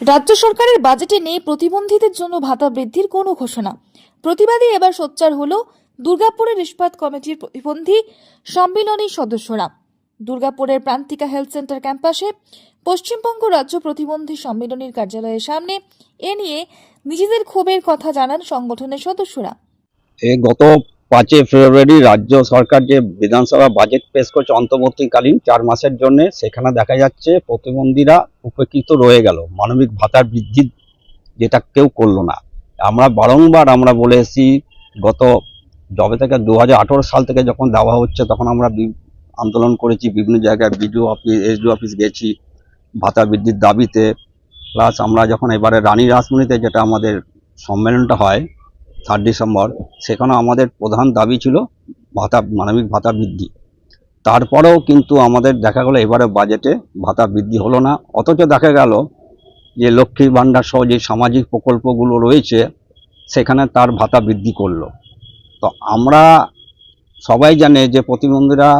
রাজ্য সরকারের বাজেটে নেই প্রতিবন্ধীদের জন্য ভাতা বৃদ্ধির কোনো ঘোষণা। প্রতিবাদী এবার সোচ্চার হল দুর্গাপুরের ইস্পাত কমিটির প্রতিবন্ধী সম্মিলনী সদস্যরা। দুর্গাপুরের প্রান্তিকা হেলথ সেন্টার ক্যাম্পাসে পশ্চিমবঙ্গ রাজ্য প্রতিবন্ধী সম্মিলনীর কার্যালয়ের সামনে এ নিয়ে নিজেদের ক্ষোভের কথা জানান সংগঠনের সদস্যরা। গত পাঁচই ফেব্রুয়ারি রাজ্য সরকার যে বিধানসভা বাজেট পেশ করছে অন্তর্বর্তীকালীন চার মাসের জন্য, সেখানে দেখা যাচ্ছে প্রতিবন্ধীরা উপেক্ষিত রয়ে গেল। মানবিক ভাতার বৃদ্ধি যেটা কেউ করল না। আমরা বারংবার আমরা বলে এসেছি, গত যবে থেকে দু হাজার আঠেরো সাল থেকে যখন দেওয়া হচ্ছে, তখন আমরা আন্দোলন করেছি, বিভিন্ন জায়গায় বিডিও অফিস, এসডিও অফিস গেছি ভাতা বৃদ্ধির দাবিতে। প্লাস আমরা যখন এবারে রানী রাসমণিতে যেটা আমাদের সম্মেলনটা হয় থার্ড ডিসেম্বর সেখানে আমাদের প্রধান দাবি ছিল ভাতা, মানবিক ভাতা বৃদ্ধি। তারপরেও কিন্তু আমাদের দেখা গেলো এবারে বাজেটে ভাতা বৃদ্ধি হলো না। অথচ দেখা গেল যে লক্ষ্মী ভাণ্ডার সহ যে সামাজিক প্রকল্পগুলো রয়েছে, সেখানে তার ভাতা বৃদ্ধি করল। তো আমরা সবাই জানে যে প্রতিবন্ধীরা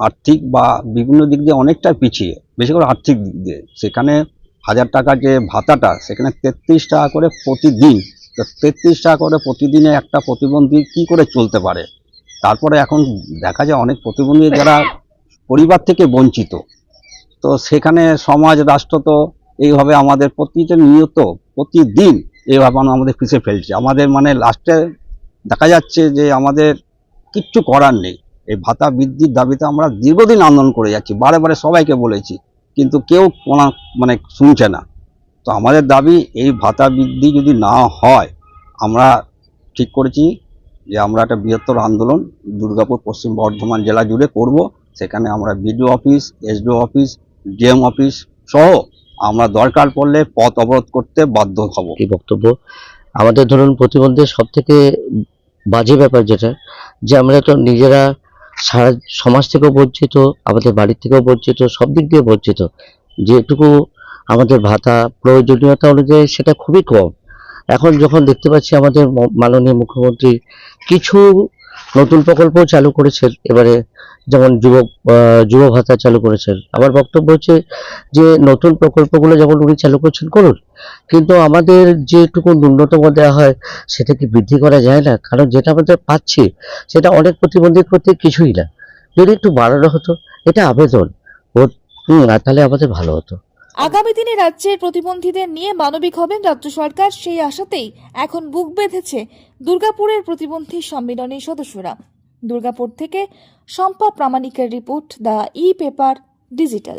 আর্থিক বা বিভিন্ন দিক দিয়ে অনেকটা পিছিয়ে, বেশি করে আর্থিক দিক দিয়ে। সেখানে হাজার টাকা যে ভাতাটা, সেখানে তেত্রিশ টাকা করে প্রতিদিন তো তেত্রিশ টাকা করে প্রতিদিনে একটা প্রতিবন্ধী কি করে চলতে পারে? তারপরে এখন দেখা যায় অনেক প্রতিবন্ধী যারা পরিবার থেকে বঞ্চিত। তো সেখানে সমাজ, রাষ্ট্র তো এইভাবে আমাদের প্রতিটা নিয়ত প্রতিদিন এইভাবে আমাদের পিছিয়ে ফেলছে। আমাদের মানে লাস্টে দেখা যাচ্ছে যে আমাদের কিচ্ছু করার নেই। এই ভাতা বৃদ্ধির দাবিতে আমরা দীর্ঘদিন আন্দোলন করে যাচ্ছি। বারে বারে সবাইকে বলেছি, কিন্তু কেউ মানে শুনছে না। তো আমাদের দাবি, এই ভাতা বৃদ্ধি যদি না হয়, আমরা ঠিক করেছি যে আমরা একটা বৃহত্তর আন্দোলন দুর্গাপুর পশ্চিম বর্ধমান জেলা জুড়ে করব। সেখানে আমরা BDO office, SDO office, DM office সহ আমরা দরকার পড়লে পথ অবরোধ করতে বাধ্য হব। কি বক্তব্য আমাদের ধরুন প্রতিবন্ধীর সব থেকে বাজে ব্যাপার যেটা, যে আমরা তো নিজেরা সারা সমাজ থেকেও বঞ্চিত, আমাদের বাড়ির থেকেও বঞ্চিত, সব দিক দিয়ে বঞ্চিত। যেটুকু আমাদের ভাতা প্রয়োজনীয়তা অনুযায়ী সেটা খুবই কম। এখন যখন দেখতে পাচ্ছি আমাদের মাননীয় মুখ্যমন্ত্রী কিছু নতুন প্রকল্প চালু করেছেন, এবারে যেমন যুব যুব ভাতা চালু করেছেন। আমার বক্তব্য হচ্ছে যে নতুন প্রকল্পগুলো যেমন উনি চালু করছেন, করুন। কিন্তু আমাদের যেটুকু ন্যূনতম দেওয়া হয় সেটা কি বৃদ্ধি করা যায় না? কারণ যেটা আমাদের পাচ্ছি সেটা অনেক প্রতিবন্ধীর করতে কিছুই না। যদি একটু বাড়ানো হতো, এটা আবেদন। তাহলে আমাদের ভালো হতো। আগামী দিনে রাজ্যের প্রতিবন্ধীদের নিয়ে মানবিক হবেন রাজ্য সরকার, সেই আশাতেই এখন বুক বেঁধেছে দুর্গাপুরের প্রতিবন্ধী সম্মেলনের সদস্যরা। দুর্গাপুর থেকে Shampa প্রামাণিকের report, the e paper digital.